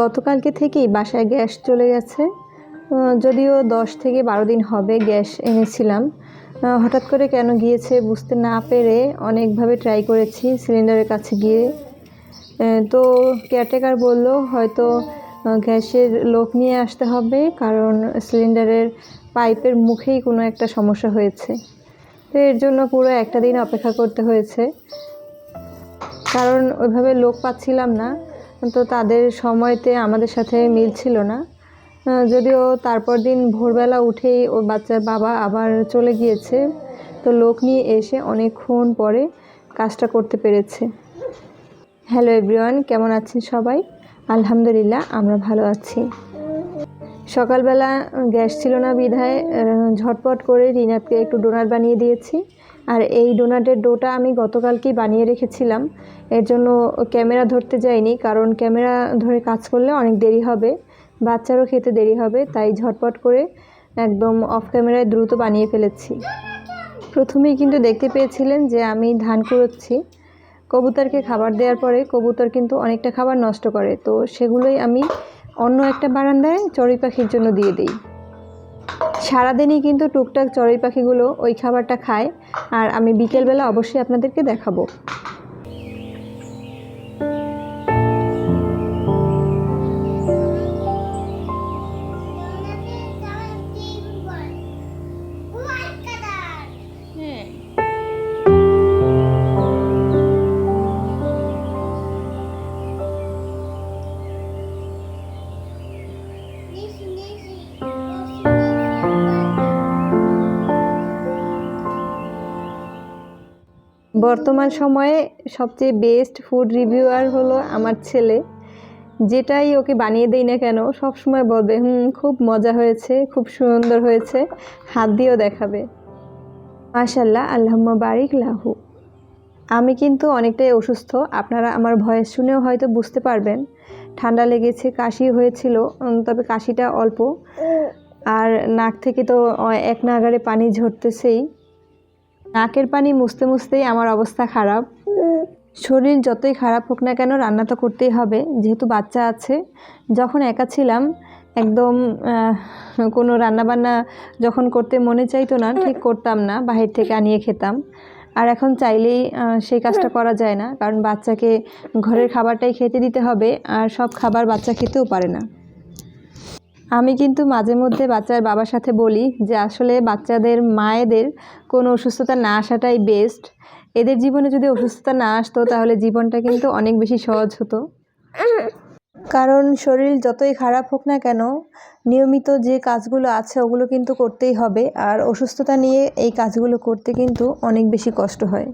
গতকালকে থেকেই বাসায় গ্যাস চলে গেছে। যদিও দশ থেকে বারো দিন হবে গ্যাস এনেছিলাম। হঠাৎ করে কেন গিয়েছে বুঝতে না পেরে অনেকভাবে ট্রাই করেছি সিলিন্ডারের কাছে গিয়ে। তো কেয়ারটেকার বলল, হয়তো গ্যাসের লোক নিয়ে আসতে হবে, কারণ সিলিন্ডারের পাইপের মুখেই কোনো একটা সমস্যা হয়েছে। তো এর জন্য পুরো একটা দিন অপেক্ষা করতে হয়েছে। কারণ ওইভাবে লোক পাচ্ছিলাম না। তো তাদের সময়তে আমাদের সাথে মিল ছিল না। যদিও তারপর দিন ভোরবেলা উঠেই ও বাচ্চার বাবা আবার চলে গিয়েছে। তো লোক নিয়ে এসে অনেকক্ষণ পরে কাজটা করতে পেরেছে। হ্যালো এভরিওয়ান, কেমন আছেন সবাই? আলহামদুলিল্লাহ, আমরা ভালো আছি। সকালবেলা গ্যাস ছিল না বিধায় ঝটপট করে রিনাতকে একটু ডোনার বানিয়ে দিয়েছি। আর এই ডোনাটের ডোটা আমি গতকালকেই বানিয়ে রেখেছিলাম। এর জন্য ক্যামেরা ধরতে যাইনি, কারণ ক্যামেরা ধরে কাজ করলে অনেক দেরি হবে, বাচ্চারও খেতে দেরি হবে, তাই ঝটপট করে একদম অফ ক্যামেরায় দ্রুত বানিয়ে ফেলেছি। প্রথমেই কিন্তু দেখতে পেয়েছিলেন যে আমি ধান কুড়োচ্ছি। কবুতরকে খাবার দেওয়ার পরে কবুতর কিন্তু অনেকটা খাবার নষ্ট করে, তো সেগুলোই আমি অন্য একটা বারান্দায় চড়ুই পাখির জন্য দিয়ে দিই। সারাদিনই কিন্তু টুকটাক চড়ুই পাখিগুলো ওই খাবারটা খায়। আর আমি বিকেলবেলা অবশ্যই আপনাদেরকে দেখাবো। বর্তমান সময়ে সবচেয়ে বেস্ট ফুড রিভিউয়ার হলো আমার ছেলে। যেটাই ওকে বানিয়ে দেই না কেন সব সময় বলবে, হুম, খুব মজা হয়েছে, খুব সুন্দর হয়েছে, হাত দিয়েও দেখাবে। মাশাল্লাহ আল্লাহম্মা বারিক লাহু। আমি কিন্তু অনেকটাই অসুস্থ, আপনারা আমার ভয়েস শুনেও হয়তো বুঝতে পারবেন। ঠান্ডা লেগেছে, কাশি হয়েছিল তবে কাশিটা অল্প। আর নাক থেকে তো এক নাগারে পানি ঝরতেছেই। নাকের পানি মুছতে মুছতেই আমার অবস্থা খারাপ। শরীর যতই খারাপ হোক না কেন রান্না তো করতেই হবে, যেহেতু বাচ্চা আছে। যখন একা ছিলাম, একদম কোনো রান্নাবান্না যখন করতে মনে চাইতো না, ঠিক করতাম না, বাহির থেকে আনিয়ে খেতাম। আর এখন চাইলেই সেই কাজটা করা যায় না, কারণ বাচ্চাকে ঘরের খাবারটাই খেতে দিতে হবে, আর সব খাবার বাচ্চা খেতেও পারে না। আমি কিন্তু মাঝে মধ্যে বাচ্চার বাবার সাথে বলি যে আসলে বাচ্চাদের, মায়েদের কোনো অসুস্থতা না আসাটাই বেস্ট এদের জীবনে যদি অসুস্থতা না আসতো তাহলে জীবনটা কিন্তু অনেক বেশি সহজ হতো। কারণ শরীর যতই খারাপ হোক না কেন, নিয়মিত যে কাজগুলো আছে ওগুলো কিন্তু করতেই হবে। আর অসুস্থতা নিয়ে এই কাজগুলো করতে কিন্তু অনেক বেশি কষ্ট হয়।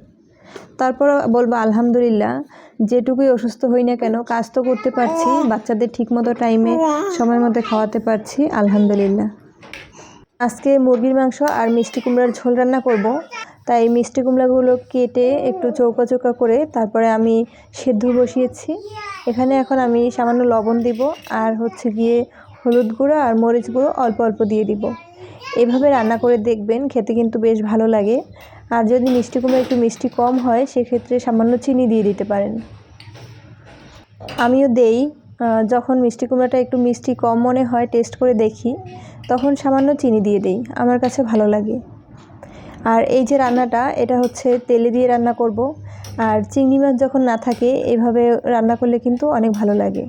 তারপর বলব, আলহামদুলিল্লাহ, যেটুকুই অসুস্থ হই না কেন, কাজ তো করতে পারছি, বাচ্চাদের ঠিকমতো টাইমে সময় মতো খাওয়াতে পারছি, আলহামদুলিল্লাহ। আজকে মুরগির মাংস আর মিষ্টি কুমড়ার ঝোল রান্না করব। তাই মিষ্টি কুমড়াগুলো কেটে একটু চৌকা চৌকা করে তারপরে আমি সেদ্ধ বসিয়েছি। এখানে এখন আমি সামান্য লবণ দিব আর হচ্ছে গিয়ে হলুদ গুঁড়ো আর মরিচ গুঁড়ো অল্প অল্প দিয়ে দিব। এভাবে রান্না করে দেখবেন, খেতে কিন্তু বেশ ভালো লাগে। আর যদি মিষ্টি কুমড়া একটু মিষ্টি কম হয়, সেক্ষেত্রে সামান্য চিনি দিয়ে দিতে পারেন। আমিও দেই যখন মিষ্টি কুমড়াটা একটু মিষ্টি কম মনে হয় টেস্ট করে দেখি, তখন সামান্য চিনি দিয়ে দেই, আমার কাছে ভালো লাগে। আর এই যে রান্নাটা, এটা হচ্ছে তেলে দিয়ে রান্না করব। আর চিংড়ি মাছ যখন না থাকে, এভাবে রান্না করলে কিন্তু অনেক ভালো লাগে।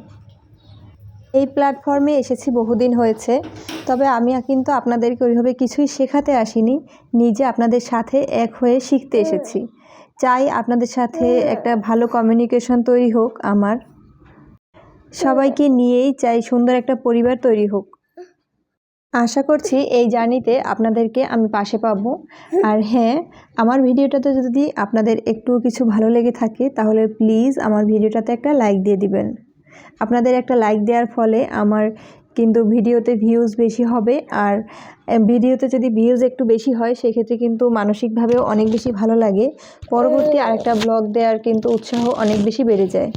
এই প্ল্যাটফর্মে এসেছি বহুদিন হয়েছে। তবে আমি কিন্তু আপনাদেরকে ওইভাবে কিছুই শেখাতে আসিনি নিজে আপনাদের সাথে এক হয়ে শিখতে এসেছি। চাই আপনাদের সাথে একটা ভালো কমিউনিকেশন তৈরি হোক আমার। সবাইকে নিয়েই চাই সুন্দর একটা পরিবার তৈরি হোক। আশা করছি এই জার্নিতে আপনাদেরকে আমি পাশে পাবো। আর হ্যাঁ আমার ভিডিওটাতে যদি আপনাদের একটু কিছু ভালো লেগে থাকে তাহলে প্লিজ আমার ভিডিওটাতে একটা লাইক দিয়ে দিবেন। আপনাদের একটা লাইক দেওয়ার ফলে আমার কিন্তু ভিডিওতে ভিউজ বেশি হবে। আর ভিডিওতে যদি ভিউজ একটু বেশি হয়, সেক্ষেত্রে কিন্তু মানসিকভাবেও অনেক বেশি ভালো লাগে। পরবর্তী আরেকটা ব্লগ দেওয়ার কিন্তু উৎসাহ অনেক বেশি বেড়ে যায়।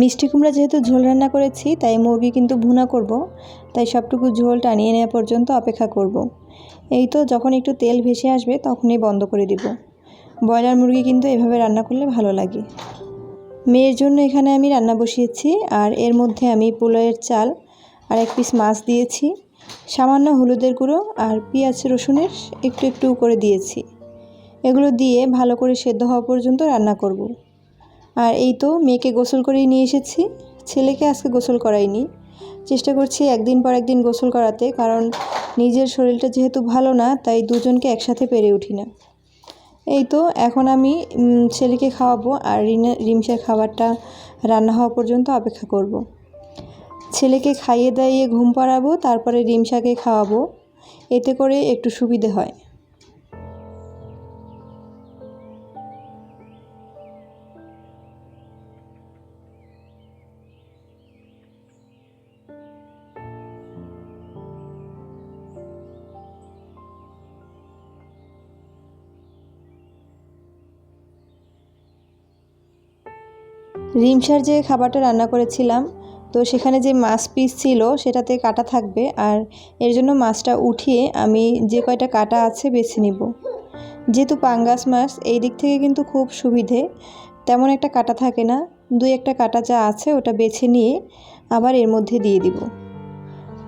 মিষ্টি কুমড়া যেহেতু ঝোল রান্না করেছি, তাই মুরগি কিন্তু ভুনা করব। তাই সবটুকু ঝোল টানিয়ে নেওয়া পর্যন্ত অপেক্ষা করব। এই তো যখন একটু তেল ভেসে আসবে, তখনই বন্ধ করে দিব। ব্রয়লার মুরগি কিন্তু এভাবে রান্না করলে ভালো লাগে। মেয়ের জন্য এখানে আমি রান্না বসিয়েছি, আর এর মধ্যে আমি পোলাওয়ের চাল আর এক পিস মাছ দিয়েছি। সামান্য হলুদের গুঁড়ো আর পেঁয়াজ রসুনের একটু একটু করে দিয়েছি। এগুলো দিয়ে ভালো করে সেদ্ধ হওয়া পর্যন্ত রান্না করব। আর এই তো মেয়েকে গোসল করেই নিয়ে এসেছি। ছেলেকে আজকে গোসল করাইনি। চেষ্টা করছি একদিন পর একদিন গোসল করাতে, কারণ নিজের শরীরটা যেহেতু ভালো না, তাই দুজনকে একসাথে পেরে উঠি না। এই তো এখন আমি ছেলেকে খাওয়াবো আর রিমসার খাবারটা রান্না হওয়া পর্যন্ত অপেক্ষা করব। ছেলেকে খাইয়ে দাইয়ে ঘুম পাড়াবো, তারপরে রিমসাকে খাওয়াবো। এতে করে একটু সুবিধে হয়। রিমসার যে খাবারটা রান্না করেছিলাম, তো সেখানে যে মাছ পিস ছিল সেটাতে কাটা থাকবে আর এর জন্য মাছটা উঠিয়ে আমি যে কয়টা কাটা আছে বেছে নিব। যেহেতু পাঙ্গাস মাছ, এই দিক থেকে কিন্তু খুব সুবিধে। তেমন একটা কাটা থাকে না, দুই একটা কাটা যা আছে ওটা বেছে নিয়ে আবার এর মধ্যে দিয়ে দিব।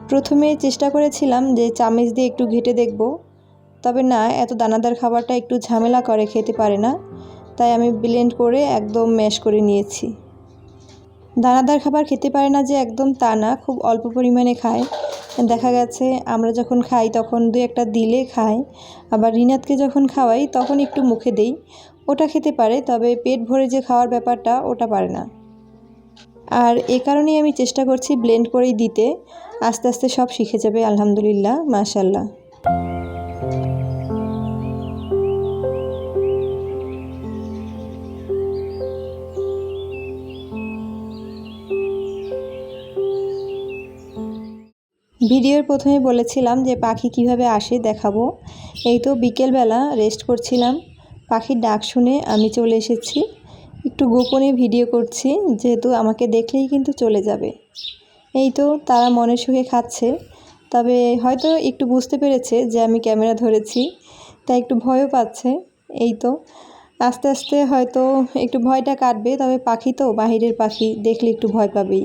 প্রথমে চেষ্টা করেছিলাম যে চামচ দিয়ে একটু ঘেটে দেখব, তবে না, এত দানাদার খাবারটা একটু ঝামেলা করে, খেতে পারে না। তাই আমি ব্লেন্ড করে একদম ম্যাশ করে নিয়েছি। দানাদার খাবার খেতে পারে না যে একদম তা না, খুব অল্প পরিমাণে খায়। দেখা গেছে আমরা যখন খাই তখন দুই একটা দিলে খায় আবার রিনাতকে যখন খাওয়াই তখন একটু মুখে দেই। ওটা খেতে পারে, তবে পেট ভরে যে খাওয়ার ব্যাপারটা ওটা পারে না। আর এ কারণেই আমি চেষ্টা করছি ব্লেন্ড করেই দিতে। আস্তে আস্তে সব শিখে যাবে, আলহামদুলিল্লাহ মাশাল্লাহ ভিডিওর প্রথমে বলেছিলাম যে পাখি কীভাবে আসে দেখাবো। এই তো বিকেলবেলা রেস্ট করছিলাম। পাখির ডাক শুনে আমি চলে এসেছি। একটু গোপনে ভিডিও করছি, যেহেতু আমাকে দেখলেই কিন্তু চলে যাবে। এই তো তারা মনের সুখে খাচ্ছে। তবে হয়তো একটু বুঝতে পেরেছে যে আমি ক্যামেরা ধরেছি, তাই একটু ভয়ও পাচ্ছে। এই তো আস্তে আস্তে হয়তো একটু ভয়টা কাটবে, তবে পাখি তো বাহিরের পাখি, দেখলে একটু ভয় পাবেই।